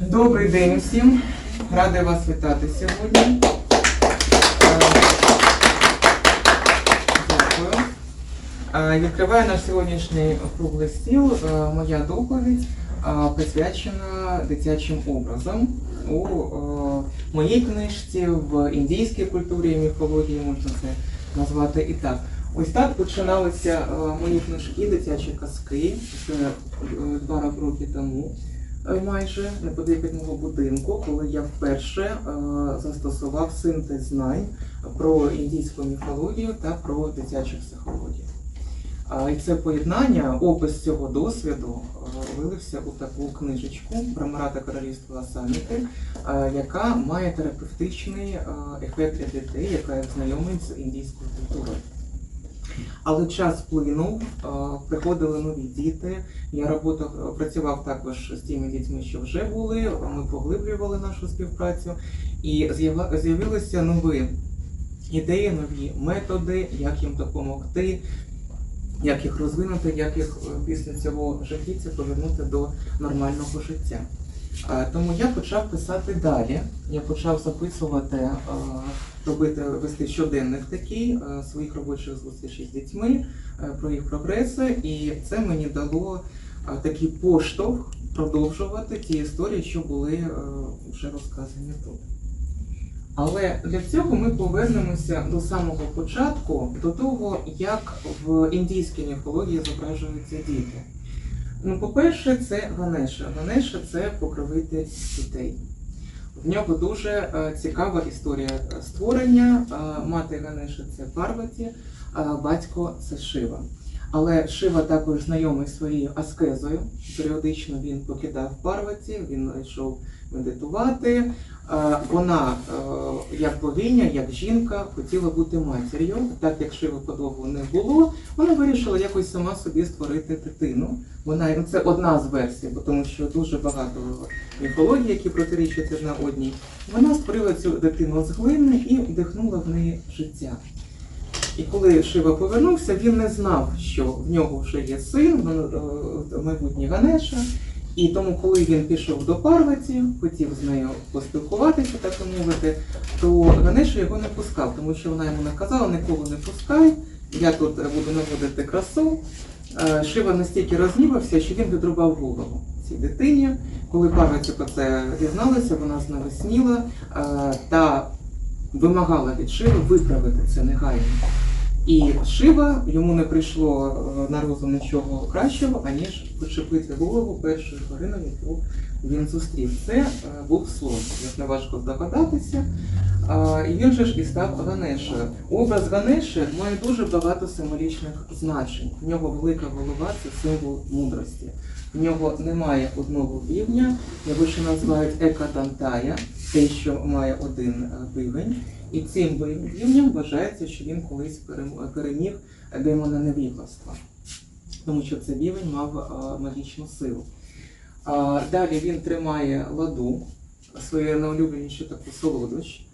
Добрий день усім. Рада вас вітати сьогодні. Е, Дякую. Е, Відкриваю наш сьогоднішній круглий стіл. Е, Моя доповідь присвячена дитячим образом. У моїй книжці в індійській культурі і міфології можна це назвати і так. Ось так починалися мої книжки, дитячі казки. Це е, два роки тому майже неподалік мого будинку, коли я вперше е, застосував синтез знань про індійську міфологію та про дитячу психологію. І це поєднання, опис цього досвіду е, вилився у таку книжечку Промирата королівства Саміти, е, яка має терапевтичний е, ефект для дітей, яка знайомить з індійською культурою. Але час плинув, е, приходили нові діти. Я роботав, працював також з тими дітьми, що вже були. Ми поглиблювали нашу співпрацю, і з'явилися нові ідеї, нові методи, як їм допомогти, як їх розвинути, як їх е, після цього життя повернути до нормального життя. Тому я почав писати далі. Я почав записувати, е, робити вести щоденник такий е, своїх робочих зустрічей з дітьми е, про їх прогреси, і це мені дало такий поштовх продовжувати ті історії, що були вже розказані тут. Але для цього ми повернемося до самого початку, до того, як в індійській міфології зображуються діти. Ну, по-перше, це Ганеша. Ганеша це покровитель дітей. В нього дуже е, цікава історія створення. Е, мати Ганеша це Парваті, а батько це Шива. Але Шива також знайомий своєю аскезою. Періодично він покидав Парваті, він йшов медитувати. Вона, е, як богиня, як жінка, хотіла бути матір'ю. Так як Шиви подовго не було, вона вирішила якось сама собі створити дитину. Вона це одна з версій, бо тому що дуже багато міфологій, які протирічать одна одній. Вона створила цю дитину з глини і вдихнула в неї життя. І коли Шива повернувся, він не знав, що в нього вже є син, е, майбутній Ганеша. І тому, коли він пішов до Парваті, хотів з нею поспілкуватися, так би мовити, то Ганеша його не пускав, тому що вона йому наказала, нікого не пускай, я тут буду наводити красу. Е, Шива настільки рознівався, що він відрубав голову цій дитині. Коли Парваті про це дізналася, вона знавесніла е, та вимагала від Шиви виправити це негайно. І Шива йому не прийшло е, на розум нічого кращого, аніж почепити голову першої тварини, яку він зустрів. Це е, був слон, як не важко здогадатися. І він же ж і став Ганешею. Образ Ганеші має дуже багато символічних значень. В нього велика голова це символ мудрості. В нього немає одного півня, його ще називають екадантая, те, що має один е, бивень. І цим бивнем вважається, що він колись переміг демона невігластва, тому що цей бівень мав е, магічну силу. Далі він тримає ладу, свою найулюбленішу таку солодощ.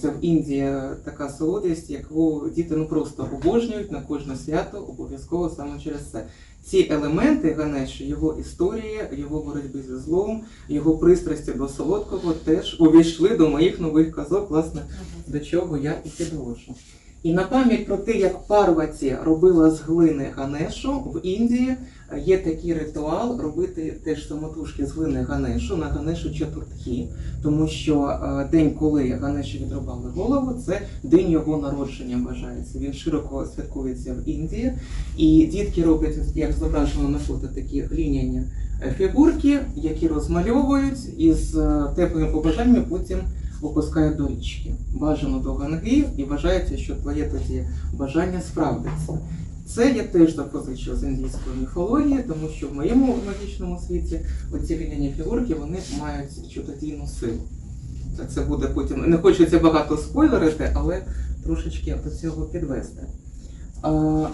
Це в Індії така солодість, яку діти ну просто обожнюють на кожне свято, обов'язково саме через це. Ці елементи Ганеші, його історія, його боротьби зі злом, його пристрасті до солодкого теж увійшли до моїх нових казок, власне, до чого я і підвожу. І на пам'ять про те, як Парваті робила з глини Ганешу в Індії, є такий ритуал робити теж самотужки з глини Ганешу на Ганешу Чатуртхі, тому що е, день, коли Ганеші відрубали голову, це день його народження вважається. Він широко святкується в Індії, і дітки роблять, як зображено на фото, такі глиняні е, фігурки, які розмальовують із е, теплими побажаннями, потім опускають до річки. Бажано до ганги, і вважається, що твоє тоді бажання справдиться. Це я теж запозичив з індійської міфології, тому що в моєму магічному світі оці глиняні фігурки вони мають чудодійну силу. Це буде потім. Не хочеться багато спойлерити, але трошечки до цього підвести.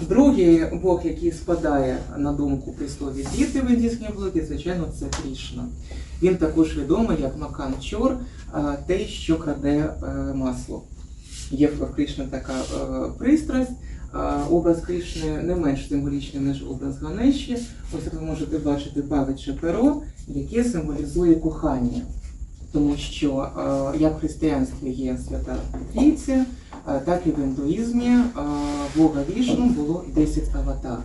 Другий Бог, який спадає на думку при слові діти в індійській міфології, звичайно, це Крішна. Він також відомий як Макан Чор, той, що краде е, масло. Є в Кришни така е, пристрасть, Образ Кришни не менш символічний, ніж образ Ганеші. Ось ви можете бачити павиче перо, яке символізує кохання. Тому що е, як в християнстві є свята Трійця, так і в індуїзмі е, Бога Вішну було 10 аватар.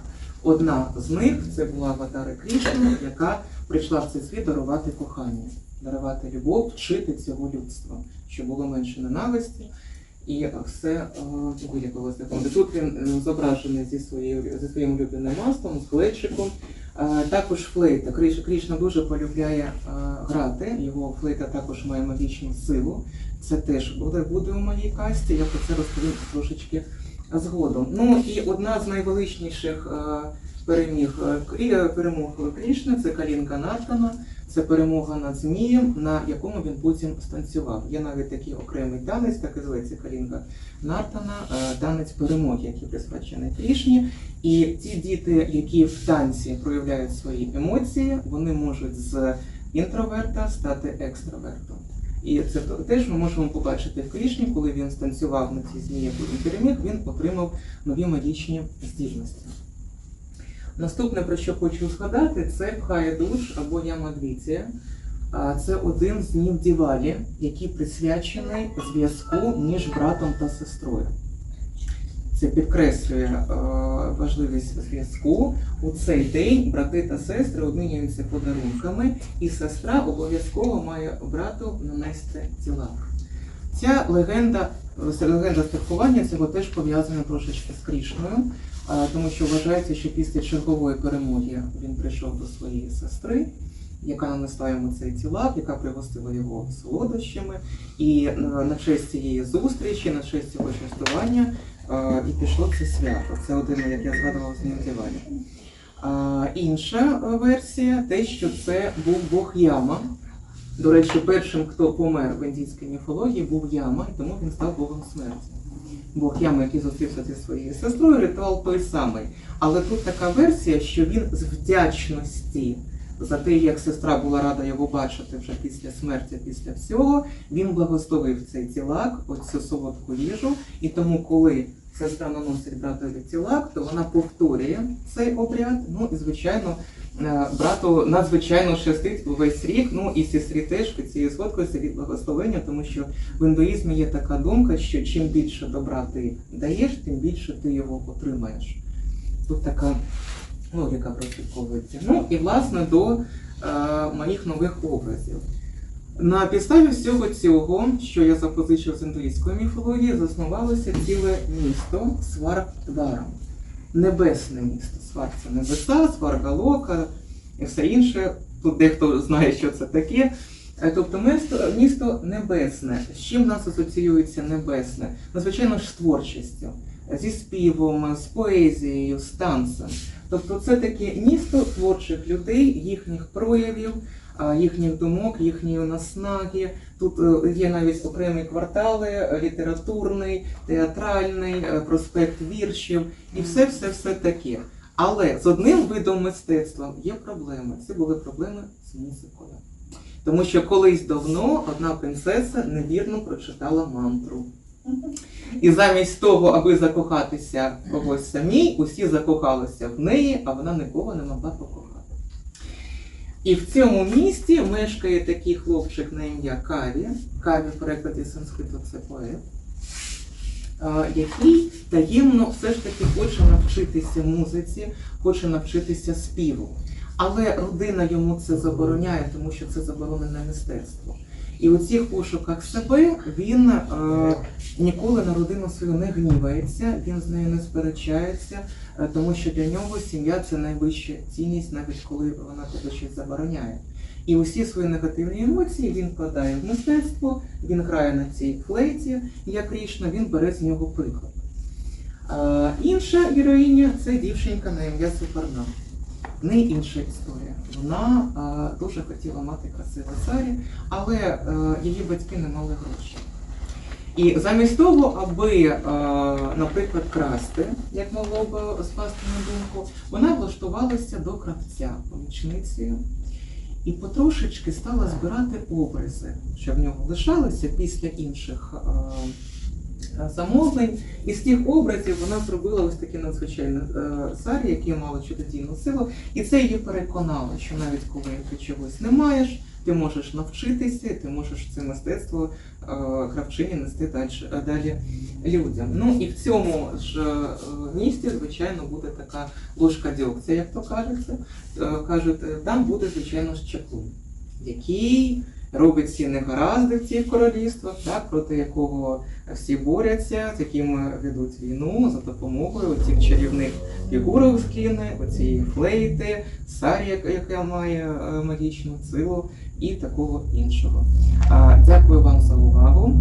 Одна з них це була аватара Крішна, яка прийшла в цей світ дарувати кохання, дарувати любов, вчити цього людства, щоб було менше ненависті. І все е, вилікувалося. Тут він е, зображений зі своєю зі своїм улюбленим маслом, з клечиком. Е, Також флейта. Кришна дуже полюбляє е, грати. Його флейта також має магічну силу. Це теж буде, буде у моїй касті. Я про це розповім трошечки згодом. Ну і одна з найвеличніших е, переміг е, перемог Крішни це Калінка Нартана. Це перемога над Змієм, на якому він потім станцював. Є навіть такий окремий танець, так і зветься Калінка Нартана, е, танець перемоги, який присвячений Крішні. І ті діти, які в танці проявляють свої емоції, вони можуть з інтроверта стати екстравертом. І це теж ми можемо побачити в Крішні, коли він станцював на цій змії, потім переміг, він отримав нові магічні здібності. Наступне, про що хочу згадати, це Пхає душ або Ямадвіція. Це один з днів Дівалі, який присвячений зв'язку між братом та сестрою. Це підкреслює е, важливість зв'язку. У цей день брати та сестри обмінюються подарунками, і сестра обов'язково має брату нанести тіла. Ця легенда, е, легенда страхування цього теж пов'язана трошечки з Крішною, е, тому що вважається, що після чергової перемоги він прийшов до своєї сестри, яка нанесла йому цей тілак, яка пригостила його солодощами. І е, на честь цієї зустрічі, на честь цього частування е, і пішло це свято. Це один, як я згадував, з ним Дівалі. Інша версія те, що це був Бог Яма. До речі, першим, хто помер в індійській міфології, був Яма, і тому він став Богом смерті. Бог Яма, який зустрівся зі своєю сестрою, ритуал той самий. Але тут така версія, що він з вдячності за те, як сестра була рада його бачити вже після смерті, після всього, він благословив цей тілак, оцю солодку їжу. І тому, коли сестра наносить братові тілак, то вона повторює цей обряд. Ну і звичайно, е, брату надзвичайно щастить увесь рік. Ну і сестрі теж під цією сходкою це від благословення, тому що в індуїзмі є така думка, що чим більше добра ти даєш, тим більше ти його отримаєш. Тут така логіка прослідковується. Ну і власне до е, моїх нових образів. На підставі всього цього, що я запозичив з індуїзької міфології, заснувалося ціле місто Сваргдварам. Небесне місто. Сварг це небеса, Сваргалока і все інше. Тут дехто знає, що це таке. Е, Тобто місто, місто небесне. З чим в нас асоціюється небесне? Ну, звичайно ж, з творчістю, зі співом, з поезією, з танцем. Тобто це таке місто творчих людей, їхніх проявів, їхніх думок, їхньої наснаги. Тут е, є навіть окремі квартали, е, літературний, театральний, е, проспект віршів і все, все, все таке. Але з одним видом мистецтва є проблеми. Це були проблеми з музикою. Тому що колись давно одна принцеса невірно прочитала мантру. І замість того, аби закохатися когось самій, усі закохалися в неї, а вона нікого не могла покохати. І в цьому місті мешкає такий хлопчик на ім'я Каві. Каві в перекладі санскриту це поет, який таємно все ж таки хоче навчитися музиці, хоче навчитися співу. Але родина йому це забороняє, тому що це заборонене мистецтво. І у цих пошуках себе він е, ніколи на родину свою не гнівається, він з нею не сперечається, е, тому що для нього сім'я це найвища цінність, навіть коли вона тебе щось забороняє. І усі свої негативні емоції він вкладає в мистецтво, він грає на цій флейті, як Крішна, він бере з нього приклад. Е, інша героїня це дівчинка на ім'я Суперна. В неї інша історія. Вона е, дуже хотіла мати красиве царі, але е, її батьки не мали грошей. І замість того, аби, е, наприклад, красти, як могло б спасти на думку, вона влаштувалася до кравця, помічницею, і потрошечки стала збирати образи, що в нього лишалися після інших е, замовлень. І з тих образів вона зробила ось такі надзвичайні е, сарі, які мали чудодійну силу. І це її переконало, що навіть коли ти чогось не маєш, ти можеш навчитися, ти можеш це мистецтво е, кравчині нести далі, людям. Ну і в цьому ж е, місті, звичайно, буде така ложка дьогця, як то кажеться. Е, кажуть, е, там буде, звичайно, ж чаклун, який робить всі негаразди в цих королівствах, так, проти якого всі борються, з яким ведуть війну за допомогою цих чарівних фігурок з кіни, оцієї флейти, сарі, яка- має е, магічну силу, і такого іншого. Дякую вам за увагу.